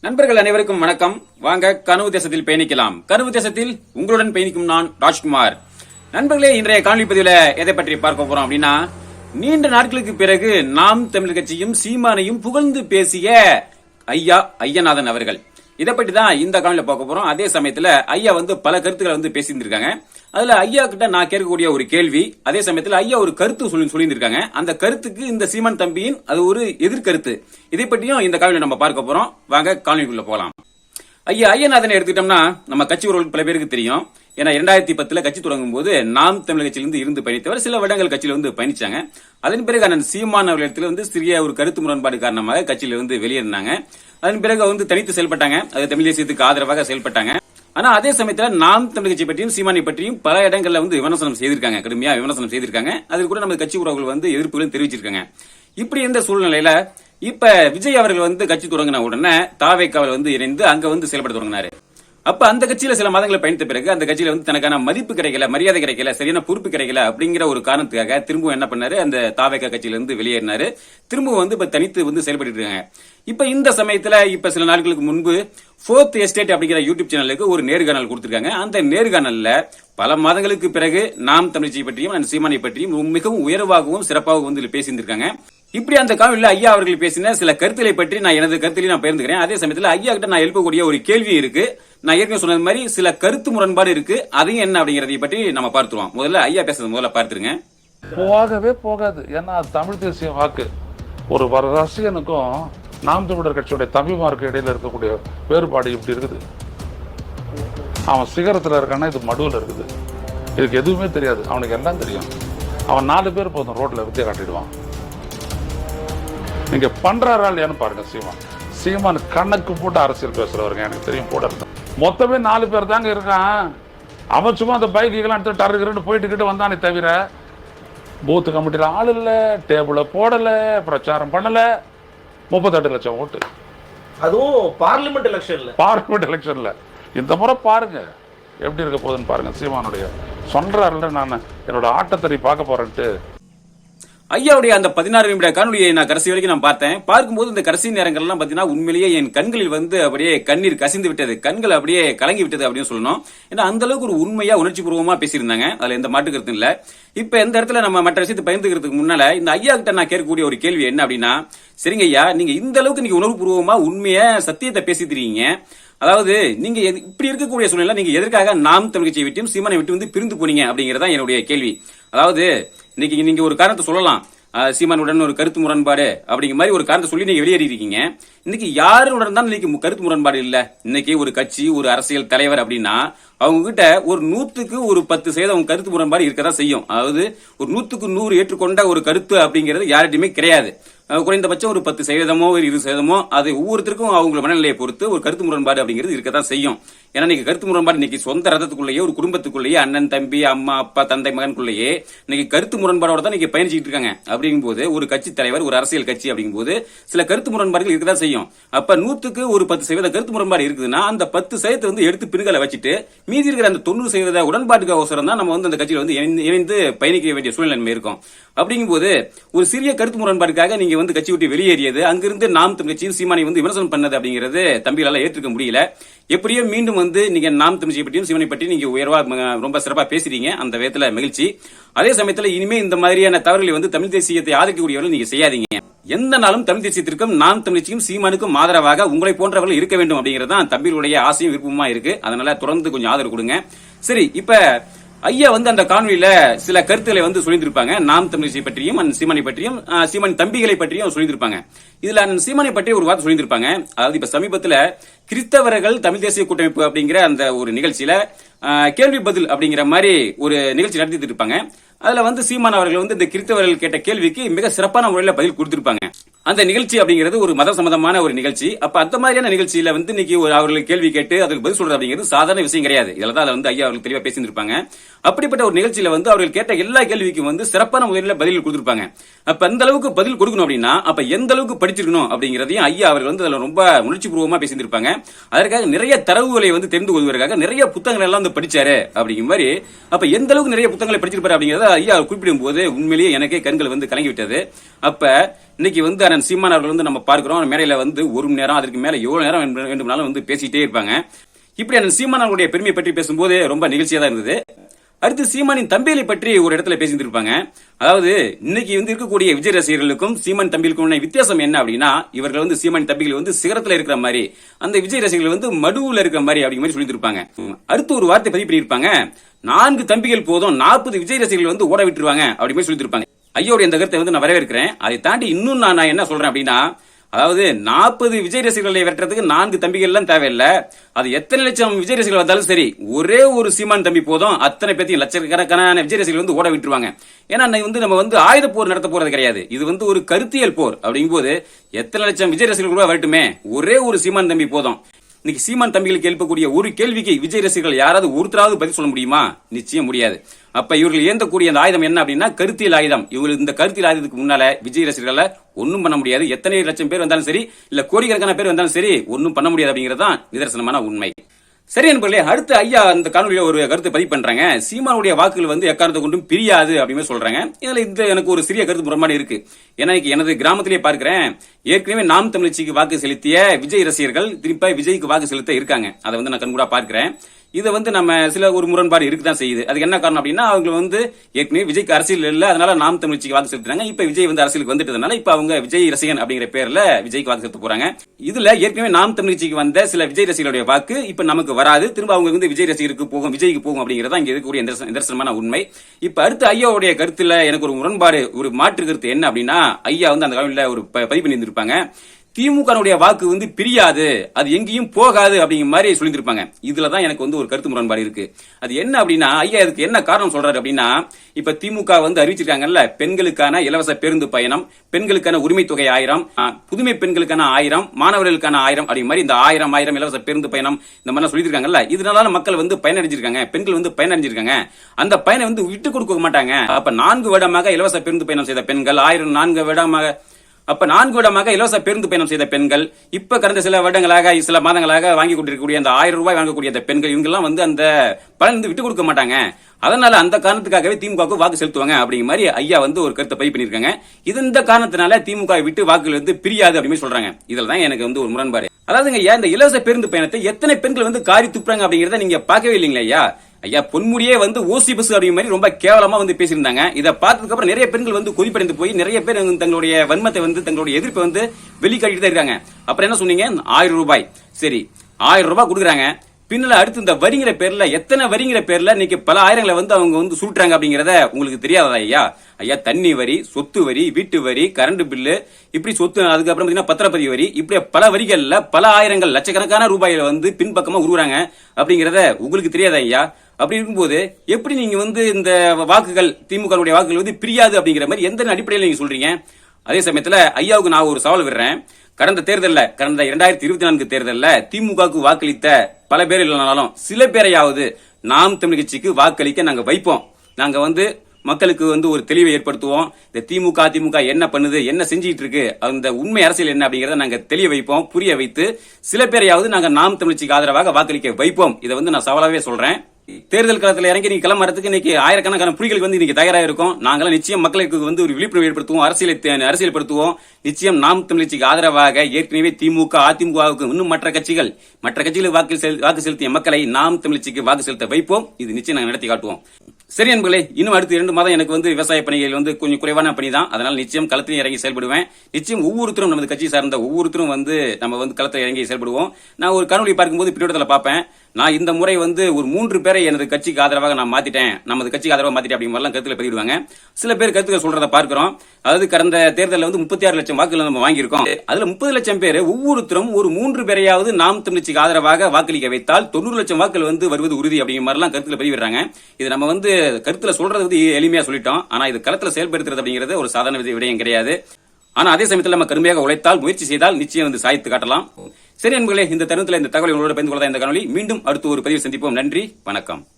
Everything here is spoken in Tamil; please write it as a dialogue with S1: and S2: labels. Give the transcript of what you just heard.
S1: நண்பர்கள் அனைவருக்கும் வணக்கம். வாங்க கனவு தேசத்தில் பயணிக்கலாம். கனவு தேசத்தில் உங்களுடன் பயணிக்கும் நான் ராஜ்குமார். நண்பர்களே இன்றைய காணொலி பதிவில் எதை பற்றி பார்க்க போறோம் அப்படின்னா நீண்ட நாட்களுக்கு பிறகு நாம் தமிழ் கட்சியும் சீமானையும் புகழ்ந்து பேசிய ஐயா ஐயநாதன் அவர்கள். இதை பற்றி தான் இந்த காலையில் பார்க்க போறோம். அதே சமயத்தில் ஐயா வந்து பல கருத்துக்களை வந்து பேசியிருந்திருக்காங்க. அதுல ஐயா கிட்ட நான் கேட்கக்கூடிய ஒரு கேள்வி அதே சமயத்தில் ஐயா ஒரு கருத்து சொல்லி சொல்லியிருந்திருக்காங்க. அந்த கருத்துக்கு இந்த சீமான் தம்பியின் அது ஒரு எதிர்கருத்து. இதை பற்றியும் இந்த காலையில் நம்ம பார்க்க போறோம். வாங்க காணொலிக்குள்ள போகலாம். ஐயா ஐயநாதனை எடுத்துக்கிட்டோம்னா நம்ம கட்சி உறவுகள் பல பேருக்கு தெரியும். ஏன்னா இரண்டாயிரத்தி பத்துல கட்சி தொடங்கும் போது நாம் தமிழ் கட்சியிலிருந்து இருந்து பயணித்தவர். சில வருடங்கள் கட்சியில வந்து பயணிச்சாங்க. அதன் பிறகு அண்ணன் சீமான் அவர்களிடத்துல வந்து சிறிய ஒரு கருத்து முரண்பாடு காரணமாக கட்சியில வந்து வெளியேறினாங்க. அதன் பிறகு வந்து தனித்து செயல்பட்டாங்க. அது தமிழ் தேசியத்துக்கு ஆதரவாக செயல்பட்டாங்க. ஆனா அதே சமயத்துல நாம் தமிழ் கட்சி பற்றியும் சீமானை பற்றியும் பல இடங்கள்ல வந்து விமர்சனம் செய்திருக்காங்க. கடுமையா விமர்சனம் செய்திருக்காங்க. அதில் கூட நம்ம கட்சி உறவுகள் வந்து எதிர்ப்புகளும் தெரிவிச்சிருக்காங்க. இப்படி இருந்த சூழ்நிலையில இப்ப விஜய் அவர்கள் வந்து கட்சி தொடங்கின உடனே தாவேக்காவில் வந்து இணைந்து அங்க வந்து செயல்பட தொடங்கினாரு. அப்ப அந்த கட்சியில சில மாதங்களை பயணித்த பிறகு அந்த கட்சியில வந்து தனக்கான மதிப்பு கிடைக்கல மரியாதை கிடைக்கல சரியான பொறுப்பு கிடைக்கல அப்படிங்கிற ஒரு காரணத்துக்காக திரும்பவும் என்ன பண்ணாரு? அந்த தாவேக்கா கட்சியில இருந்து வெளியேறினாரு. திரும்பவும் வந்து இப்ப தனித்து வந்து செயல்பட்டு இருக்காங்க. இப்ப இந்த சமயத்துல இப்ப சில நாட்களுக்கு முன்பு ஃபோர்த் எஸ்டேட் அப்படிங்கிற யூடியூப் சேனலுக்கு ஒரு நேர்காணல் கொடுத்திருக்காங்க. அந்த நேர்காணல்ல பல மாதங்களுக்கு பிறகு நாம் தமிழ்ச்சியை பற்றியும் அந்த சீமானை பற்றியும் மிகவும் உயர்வாகவும் சிறப்பாகவும் வந்து பேசியிருந்திருக்காங்க. இப்படி அந்த காணொலியில் ஐயா அவர்கள் பேசின சில கருத்துக்களை பற்றி நான் எனது கருத்திலையும் நான் பகிர்ந்துக்கிறேன். அதே சமயத்தில் ஐயா கிட்ட நான் எழுப்பக்கூடிய ஒரு கேள்வி இருக்கு. நான் ஏற்கனவே சொன்னது மாதிரி சில கருத்து முரண்பாடு இருக்கு. அதையும் என்ன அப்படிங்கறதை பற்றி நம்ம பார்த்துருவோம். முதல்ல ஐயா பேசுறது முதல்ல பார்த்துருங்க.
S2: போகவே போகாது. ஏன்னா அது தமிழ் தேசிய வாக்கு. ஒரு வர ரசிகனுக்கும் நாம் தமிழர் கட்சியுடைய தம்பிமாருக்கு இடையில இருக்கக்கூடிய வேறுபாடு இப்படி இருக்குது. அவன் சிகரத்தில் இருக்கான்னா இது மடுவில் இருக்குது. இதுக்கு எதுவுமே தெரியாது. அவனுக்கு எல்லாம் தெரியும். அவன் நாலு பேர் போதும் ரோட்டில் வித்தியை காட்டிடுவான். நீங்க பண்றாரா இல்லையான்னு பாருங்க சீமான். சீமான் கணக்கு போட்டு அரசியல் பேசுறவருங்க எனக்கு தெரியும் கூட மொத்தமே நாலு பேர் தாங்க இருக்கான். அவன் சும்மா அந்த பைக்குகளாம் எடுத்து டருக்குன்னு போயிட்டு கிட்டு வந்தானே தவிர பூத்து கமிட்டியில் ஆள் இல்லை டேபிளை போடலை பிரச்சாரம் பண்ணலை. முப்பத்தெட்டு லட்சம் ஓட்டு.
S3: அதுவும் பார்லிமெண்ட் எலெக்ஷன்ல
S2: பார்லிமெண்ட் எலெக்ஷனில் இந்த முறை பாருங்க. எப்படி இருக்க போகுதுன்னு பாருங்க சீமானுடைய. சொல்றாருல நான். என்னோட ஆட்டத்தறி பார்க்க போறேன்ட்டு.
S1: ஐயாவுடைய அந்த பதினாறு நிமிட காணொலியை நான் கடைசி வரைக்கும் நான் பார்த்தேன். பார்க்கும்போது இந்த கடைசி நேரங்கள்லாம் பார்த்தீங்கன்னா உண்மையிலேயே என் கண்களில் வந்து அப்படியே கண்ணீர் கசிந்து விட்டது. கண்கள் அப்படியே கலங்கி விட்டது அப்படின்னு சொல்லணும். ஏன்னா அந்த அளவுக்கு ஒரு உண்மையா உணர்ச்சி பூர்வமா பேசியிருந்தாங்க. அதுல எந்த மாட்டு கருத்தும் இல்ல. இப்ப இந்த இடத்துல நம்ம மற்ற விஷயத்தை பகிர்ந்துக்கிறதுக்கு முன்னால இந்த ஐயா கிட்ட நான் கேட்கக்கூடிய ஒரு கேள்வி என்ன அப்படின்னா சரிங்க ஐயா நீங்க இந்த அளவுக்கு நீங்க உணர்வுபூர்வமா உண்மைய சத்தியத்தை பேசிக்கிறீங்க அதாவது நீங்க எது- இப்படி இருக்கக்கூடிய சூழ்நிலை நீங்க எதற்காக நாம் தமிழ் கட்சியை விட்டும் சீமானை விட்டு வந்து பிரிந்து போனீங்க அப்படிங்கறதா என்னுடைய கேள்வி. அதாவது இன்னைக்கு நீங்க ஒரு காரணத்தை சொல்லலாம். சீமானுடன் ஒரு கருத்து முரண்பாடு அப்படிங்கிற மாதிரி ஒரு காரணத்தை சொல்லி நீங்க வெளியேறி இருக்கீங்க. இன்னைக்கு யாருடன் தான் இன்னைக்கு கருத்து முரண்பாடு இல்ல? இன்னைக்கு ஒரு கட்சி ஒரு அரசியல் தலைவர் அப்படின்னா அவங்க கிட்ட ஒரு நூத்துக்கு ஒரு பத்து சதவீதம் கருத்து முரண்பாடு இருக்கதா செய்யும். அதாவது ஒரு நூத்துக்கு நூறு ஏற்றுக்கொண்ட ஒரு கருத்து அப்படிங்கிறது யார்கிட்டயுமே கிடையாது. குறைந்தபட்சம் ஒரு பத்து சதவீதமோ ஒரு இரு சதவீதமோ அது ஒவ்வொருத்தருக்கும் அவங்க மனநிலையை பொறுத்து ஒரு கருத்து முரண்பாடு அப்படிங்கிறது இருக்கதான் செய்யும். ஏன்னா இன்னைக்கு கருத்து முரண்பாடு இன்னைக்கு சொந்த ரதத்துக்குள்ளேயே ஒரு குடும்பத்துக்குள்ளேயே அண்ணன் தம்பி அம்மா அப்பா தந்தை மகனுக்குள்ளேயே இன்னைக்கு கருத்து முரண்பாடோட தான் இன்னைக்கு பயணிச்சுட்டு இருக்காங்க. அப்படிங்கும்போது ஒரு கட்சி தலைவர் ஒரு அரசியல் கட்சி அப்படிங்கும்போது சில கருத்து முரண்பாடுகள் இருக்கதான் செய்யும். அப்ப நூத்துக்கு ஒரு பத்து சதவீத கருத்து முரண்பாடு இருக்குதுன்னா அந்த பத்து சதவீதத்தை வந்து எடுத்து பின்களை வச்சுட்டு மீதி இருக்கிற அந்த தொண்ணூறு சதவீத உடன்பாட்டுக்கு அவசரம் தான் நம்ம வந்து அந்த கட்சியில் வந்து இணைந்து- இணைந்து பயணிக்க வேண்டிய சூழ்நிலை இருக்கும். அப்படிங்கும்போது ஒரு சிறிய கருத்து முரண்பாடுக்காக நீங்க வந்து கட்சி விட்டு வெளியேறியது அங்கிருந்து நாம் தமிழ் கட்சியும் சீமானை வந்து விமர்சனம் பண்ணது அப்படிங்கிறது தம்பிகளால் ஏற்றுக்க முடியல. எப்படியோ மீண்டும் வந்து நீங்க நாம் தமிழ்ச்சியை பற்றியும் சிவனை பற்றி நீங்க உயர்வா ரொம்ப சிறப்பா பேசுறீங்க அந்த விதத்துல மகிழ்ச்சி. அதே சமயத்தில் இனிமே இந்த மாதிரியான தவறுகளை வந்து தமிழ் தேசியத்தை ஆதரிக்கக்கூடியவர்கள் நீங்க செய்யாதீங்க. எந்த நாளும் தமிழ் தேசியத்திற்கும் நான் தமிழ்ச்சியும் சீமானுக்கும் ஆதரவாக உங்களை போன்றவர்கள் இருக்க வேண்டும் அப்படிங்கிறது தான் தம்பிகளுடைய ஆசையும் விருப்பமா இருக்கு. அதனால தொடர்ந்து கொஞ்சம் ஆதரவு கொடுங்க. சரி இப்ப ஐயா வந்து அந்த காணொலியில சில கருத்துக்களை வந்து சொல்லியிருப்பாங்க நாம் தமிழிசை பற்றியும் அந்த சீமானை பற்றியும் சீமான் தம்பிகளை பற்றியும் சொல்லியிருப்பாங்க இதுல அந்த சீமானை பற்றி ஒரு வார்த்தை சொல்லியிருப்பாங்க அதாவது இப்ப சமீபத்துல கிறிஸ்தவர்கள் தமிழ் தேசிய கூட்டமைப்பு அப்படிங்கிற அந்த ஒரு நிகழ்ச்சியில கேள்வி பதில் அப்படிங்கிற மாதிரி ஒரு நிகழ்ச்சி நடத்திட்டு இருப்பாங்க. அதுல வந்து சீமான் அவர்கள் வந்து இந்த கிறித்தவர்கள் கேட்ட கேள்விக்கு மிக சிறப்பான முறையில பதில் கொடுத்திருப்பாங்க. அந்த நிகழ்ச்சி அப்படிங்கிறது ஒரு மத சம்பந்தமான ஒரு நிகழ்ச்சி. அப்ப அந்த மாதிரியான நிகழ்ச்சியில வந்து இன்னைக்கு அவர்களுக்கு அவர்கள் கேள்வி கேட்டு அதுக்கு பதில் சொல்றது அப்படிங்கிறது சாதாரண விஷயம் கிடையாது. இதுல தான் வந்து ஐயா அவர்கள் தெளிவா பேசியிருப்பாங்க அப்படிப்பட்ட ஒரு நிகழ்ச்சியில வந்து அவர்கள் கேட்ட எல்லா கேள்விக்கும் வந்து சிறப்பான முறையில் பதில் கொடுத்திருப்பாங்க. அப்ப அந்த அளவுக்கு பதில் கொடுக்கணும் அப்படின்னா அப்ப எந்த அளவுக்கு படிச்சிருக்கணும் அப்படிங்கறதையும் ஐயா அவர்கள் வந்து அதுல ரொம்ப உணர்ச்சி பூர்வமா பேசியிருப்பாங்க அதற்காக நிறைய தரவுகளை வந்து தெரிந்து கொள்வதற்காக நிறைய புத்தகங்கள் எல்லாம் வந்து படிச்சாரு அப்படிங்கிற மாதிரி. அப்ப எந்த அளவுக்கு நிறைய புத்தகங்களை படிச்சிருப்பாரு அப்படிங்கறத ஐயா குறிப்பிடும் போது உண்மையிலேயே எனக்கே கண்கள் வந்து கலங்கி விட்டது அப்ப இன்னைக்கு வந்து அண்ணன் சீமான் அவர்கள் வந்து நம்ம பார்க்கிறோம். மேடையில வந்து ஒரு மணி நேரம் அதற்கு மேல எவ்வளவு நேரம் வேண்டும்- வேண்டுமானாலும் வந்து பேசிட்டே இருப்பாங்க. இப்படி அண்ணன் சீமான் அவர்களுடைய பெருமையை பற்றி பேசும்போது ரொம்ப நிகழ்ச்சியா தான் இருந்தது. அடுத்து சீமானின் தம்பிகளை பற்றி ஒரு இடத்துல பேசிட்டு இருப்பாங்க அதாவது இன்னைக்கு வந்து இருக்கக்கூடிய விஜய் ரசிகர்களுக்கும் சீமான் தம்பிகளுக்கும் உள்ள வித்தியாசம் என்ன அப்படின்னா இவர்கள் வந்து சீமான் தம்பிகள் வந்து சிகரத்துல இருக்கிற மாதிரி அந்த விஜய் ரசிகர்கள் வந்து மடுவுல இருக்கிற மாதிரி அப்படிங்கிற மாதிரி சொல்லியிருப்பாங்க அடுத்து ஒரு வார்த்தை பதிவு பண்ணியிருப்பாங்க. நான்கு தம்பிகள் போதும் நாற்பது விஜய் ரசிகர்கள் வந்து ஓட விட்டுருவாங்க அப்படி மாதிரி சொல்லியிருப்பாங்க ஐயோட இந்த கருத்தை வந்து நான் வரவேற்கிறேன். அதை தாண்டி இன்னும் நான் நான் என்ன சொல்றேன் அப்படின்னா அதாவது நாற்பது விஜய் ரசிகர்களை வெட்டுறதுக்கு நான்கு தம்பிகள்லாம் தேவையில்லை. அது எத்தனை லட்சம் விஜய் ரசிகர்கள் வந்தாலும் சரி ஒரே ஒரு சீமான் தம்பி போதும். அத்தனை பேத்தையும் லட்சக்கணக்கான விஜய் ரசிகர்கள் வந்து ஓட விட்டுருவாங்க. ஏன்னா வந்து நம்ம வந்து ஆயுத போர் நடத்த போறது கிடையாது. இது வந்து ஒரு கருத்தியல் போர் அப்படிங்கும்போது எத்தனை லட்சம் விஜய் ரசிகர்கள் கூட வரட்டுமே. ஒரே ஒரு சீமான் தம்பி போதும். இன்னைக்கு சீமான் தம்பிகளுக்கு எழுப்பக்கூடிய ஒரு கேள்விக்கு விஜய் ரசிகர்கள் யாராவது ஒருத்தராவது பதில் சொல்ல முடியுமா? நிச்சயம் முடியாது. அப்ப இவர்கள் ஏந்தக்கூடிய அந்த ஆயுதம் என்ன அப்படின்னா கருத்தியல் ஆயுதம். இவர்கள் இந்த கருத்தியல் ஆயுதத்துக்கு முன்னால விஜய் ரசிகர்களை ஒன்றும் பண்ண முடியாது. எத்தனை லட்சம் பேர் வந்தாலும் சரி இல்ல கோடிக்கணக்கான பேர் வந்தாலும் சரி ஒன்றும் பண்ண முடியாது அப்படிங்கிறது தான் நிதர்சனமான உண்மை. சரி நண்பர்களே அடுத்து ஐயா அந்த காணொலியில ஒரு கருத்தை பதிவு பண்றாங்க. சீமானுடைய வாக்குகள் வந்து எக்காரணத்தை கொண்டும் பிரியாது அப்படின்னு சொல்றாங்க. இதுல இந்த எனக்கு ஒரு சிறிய கருத்து முரண்பாடு இருக்கு. ஏன்னா இன்னைக்கு எனது கிராமத்திலேயே பார்க்கிறேன் ஏற்கனவே நாம் தமிழ்ச்சிக்கு வாக்கு செலுத்திய விஜய் ரசிகர்கள் திருப்பி விஜய்க்கு வாக்கு செலுத்த இருக்காங்க. அதை வந்து நான் கண்கூடா பார்க்கிறேன். இதை வந்து நம்ம சில ஒரு முரண்பாடு இருக்குதான் செய்யுது. அதுக்கு என்ன காரணம் அப்படின்னா அவங்க வந்து ஏற்கனவே விஜய்க்கு அரசியல் இல்ல அதனால நாம் தமிழ்ச்சிக்கு வாக்கு செலுத்துறாங்க. இப்ப விஜய் வந்து அரசியலுக்கு வந்துட்டதுனால இப்ப அவங்க விஜய் ரசிகன் அப்படிங்கிற பேர்ல விஜய்க்கு வாக்கு செலுத்த போறாங்க. இதுல ஏற்கனவே நாம் தமிழ்ச்சிக்கு வந்த சில விஜய் ரசிகர்களுடைய வாக்கு இப்ப நமக்கு வராது. திரும்ப அவங்க வந்து விஜய் ரசிகருக்கு போகும் விஜய்க்கு போகும் அப்படிங்கறதா இங்க இருக்கக்கூடிய நிதர்சனமான உண்மை. இப்ப அடுத்து ஐயாவுடைய கருத்துல எனக்கு ஒரு முரண்பாடு ஒரு மாற்று கருத்து என்ன அப்படின்னா ஐயா வந்து அந்த காலத்தில் ஒரு ப- பதிவு பண்ணியிருந்திருப்பாங்க. திமுகனுடைய வாக்கு வந்து பிரியாது. அது எங்கேயும் போகாது அப்படிங்கிற மாதிரி சொல்லியிருப்பாங்க இதுல தான் எனக்கு வந்து ஒரு கருத்து முரண்பாடு இருக்கு. அது என்ன அப்படின்னா ஐயா இதுக்கு என்ன காரணம் சொல்றாரு அப்படின்னா இப்ப திமுக வந்து அறிவிச்சிருக்காங்கல்ல பெண்களுக்கான இலவச பேருந்து பயணம் பெண்களுக்கான உரிமை தொகை ஆயிரம் புதுமை பெண்களுக்கான ஆயிரம் மாணவர்களுக்கான ஆயிரம் அப்படி மாதிரி இந்த ஆயிரம் ஆயிரம் இலவச பேருந்து பயணம் இந்த மாதிரி சொல்லியிருக்காங்கல்ல இதனால மக்கள் வந்து பயனடைஞ்சிருக்காங்க பெண்கள் வந்து பயனடைஞ்சிருக்காங்க. அந்த பயனை வந்து விட்டு கொடுக்க மாட்டாங்க. அப்ப நான்கு வருடமாக இலவச பேருந்து பயணம் செய்த பெண்கள் ஆயிரம் நான்கு வருடமாக அப்ப நான்கு வருடமாக இலவச பேருந்து பயணம் செய்த பெண்கள் இப்ப கடந்த சில வருடங்களாக சில மாதங்களாக வாங்கி கொண்டிருக்கக்கூடிய அந்த ஆயிரம் ரூபாய் வாங்கக்கூடிய அந்த பெண்கள் இவங்கெல்லாம் வந்து அந்த பலன் வந்து விட்டு கொடுக்க மாட்டாங்க. அதனால அந்த காரணத்துக்காகவே திமுகவுக்கு வாக்கு செலுத்துவாங்க அப்படிங்கிற மாதிரி ஐயா வந்து ஒரு கருத்தை பதிவு பண்ணிருக்காங்க இது இந்த காரணத்தினால திமுக விட்டு வாக்குகள் வந்து பிரியாது அப்படின்னு சொல்றாங்க. இதுல தான் எனக்கு வந்து ஒரு முரண்பாடு. அதாவதுங்க ஐயா இந்த இலவச பேருந்து பயணத்தை எத்தனை பெண்கள் வந்து காரி துப்புறாங்க அப்படிங்கறத நீங்க பார்க்கவே இல்லைங்களா ஐயா? ஐயா பொன்முடியே வந்து ஓசி பஸ் அப்படிங்கிற மாதிரி ரொம்ப கேவலமா வந்து பேசியிருந்தாங்க. இதை பார்த்ததுக்கு அப்புறம் நிறைய பெண்கள் வந்து கொதிப்படைந்து போய் நிறைய பேர் வந்து தங்களுடைய வன்மத்தை வந்து தங்களுடைய எதிர்ப்பை வந்து வெளிக்காட்டிட்டு தான் இருக்காங்க. அப்புறம் என்ன சொன்னீங்க? ஆயிரம் ரூபாய். சரி ஆயிரம் ரூபாய் கொடுக்குறாங்க. பின்னால அடுத்து இந்த வரிங்கிற பேர்ல எத்தனை வரிங்கிற பேர்ல இன்னைக்கு பல ஆயிரங்களை வந்து அவங்க வந்து சுருட்டுறாங்க அப்படிங்கறத உங்களுக்கு தெரியாதா ஐயா? ஐயா தண்ணி வரி சொத்து வரி வீட்டு வரி கரண்ட் பில்லு இப்படி சொத்து அதுக்கப்புறம் பாத்தீங்கன்னா பத்திரப்பதிவு வரி இப்படி பல வரிகள்ல பல ஆயிரங்கள் லட்சக்கணக்கான ரூபாயில வந்து பின்பக்கமா உருவாங்க அப்படிங்கறத உங்களுக்கு தெரியாதா ஐயா? அப்படி இருக்கும்போது எப்படி நீங்க வந்து இந்த வாக்குகள் திமுக வாக்குகள் வந்து பிரியாது அப்படிங்கிற மாதிரி எந்த அடிப்படையில் நீங்க சொல்றீங்க? அதே சமயத்துல ஐயாவுக்கு நான் ஒரு சவால் விடுறேன். கடந்த தேர்தலில் கடந்த இரண்டாயிரத்தி இருபத்தி நான்கு தேர்தலில் திமுகவுக்கு வாக்களித்த பல பேர் இல்லைனாலும் சில பேரையாவது நாம் தமிழ் கட்சிக்கு வாக்களிக்க நாங்க வைப்போம். நாங்க வந்து மக்களுக்கு வந்து ஒரு தெளிவை ஏற்படுத்துவோம். இந்த திமுக திமுக என்ன பண்ணுது என்ன செஞ்சிட்டு இருக்கு அந்த உண்மை அரசியல் என்ன அப்படிங்கறத நாங்க தெளிய வைப்போம் புரிய வைத்து சில பேரையாவது நாங்க நாம் தமிழ்ச்சிக்கு ஆதரவாக வாக்களிக்க வைப்போம். இதை வந்து நான் சவாலாவே சொல்றேன். தேர்தல் காலத்தில் இறங்கி நீங்க கிளம்புறதுக்கு இன்னைக்கு ஆயிரக்கணக்கான புலிகளுக்கு வந்து இன்னைக்கு தயாராக இருக்கும் நாங்களாம் நிச்சயம் மக்களுக்கு வந்து ஒரு விழிப்புணர்வு ஏற்படுத்துவோம் அரசியலை அரசியல்படுத்துவோம். நிச்சயம் நாம் தமிழ்ச்சிக்கு ஆதரவாக ஏற்கனவே திமுக அதிமுகவுக்கு இன்னும் மற்ற கட்சிகள் மற்ற கட்சிகளுக்கு வாக்கு வாக்கு செலுத்திய மக்களை நாம் தமிழ்ச்சிக்கு வாக்கு செலுத்த வைப்போம். இது நிச்சயம் நாங்கள் நடத்தி காட்டுவோம். சரி அன்பர்களே இன்னும் அடுத்து இரண்டு மாதம் எனக்கு வந்து விவசாய பணிகள் வந்து கொஞ்சம் குறைவான பணி தான். அதனால நிச்சயம் களத்தில் இறங்கி செயல்படுவேன். நிச்சயம் ஒவ்வொருத்தரும் நமது கட்சி சார்ந்த ஒவ்வொருத்தரும் வந்து நம்ம வந்து களத்தில் இறங்கி செயல்படுவோம். நான் ஒரு காணொலி பார்க்கும்போது பின்னோட்டத்தில் பார்ப்பேன். நான் இந்த முறை வந்து ஒரு மூன்று பேரை எனது கட்சிக்கு ஆதரவாக நான் மாத்திட்டேன். நமது கட்சிக்கு ஆதரவாக மாத்திட்டேன் அப்படிங்கிற மாதிரிலாம் கருத்துல பதிவிடுவாங்க. சில பேர் கருத்துக்கள் சொல்றத பார்க்கிறோம். அதாவது கடந்த தேர்தலில் வந்து முப்பத்தி ஆறு லட்சம் வாக்குகள் நம்ம வாங்கியிருக்கோம். அதுல முப்பது லட்சம் பேர் ஒவ்வொருத்தரும் ஒரு மூன்று பேரையாவது நாம் தமிழ்ச்சிக்கு ஆதரவாக வாக்களிக்க வைத்தால் தொண்ணூறு லட்சம் வாக்குகள் வந்து வருவது உறுதி அப்படிங்கிற மாதிரிலாம் கருத்துல பதிவிடுறாங்க. இது நம்ம வந்து கருத்துல சொல்றது வந்து எளிமையா சொல்லிட்டோம். ஆனா இது களத்துல செயல்படுத்துறது அப்படிங்கிறது ஒரு சாதாரண வித- விடயம் கிடையாது. ஆனா அதே சமயத்தில் நம்ம கடுமையாக உழைத்தால் முயற்சி செய்தால் நிச்சயம் வந்து சாய்த்து காட்டலாம். சரி நண்பர்களே இந்த தருணத்தில் இந்த தகவலை உங்களோட பயந்து கொள்ளதான் இந்த காணொலி மீண்டும் அடுத்து ஒரு பதிவு சந்திப்போம். நன்றி வணக்கம்.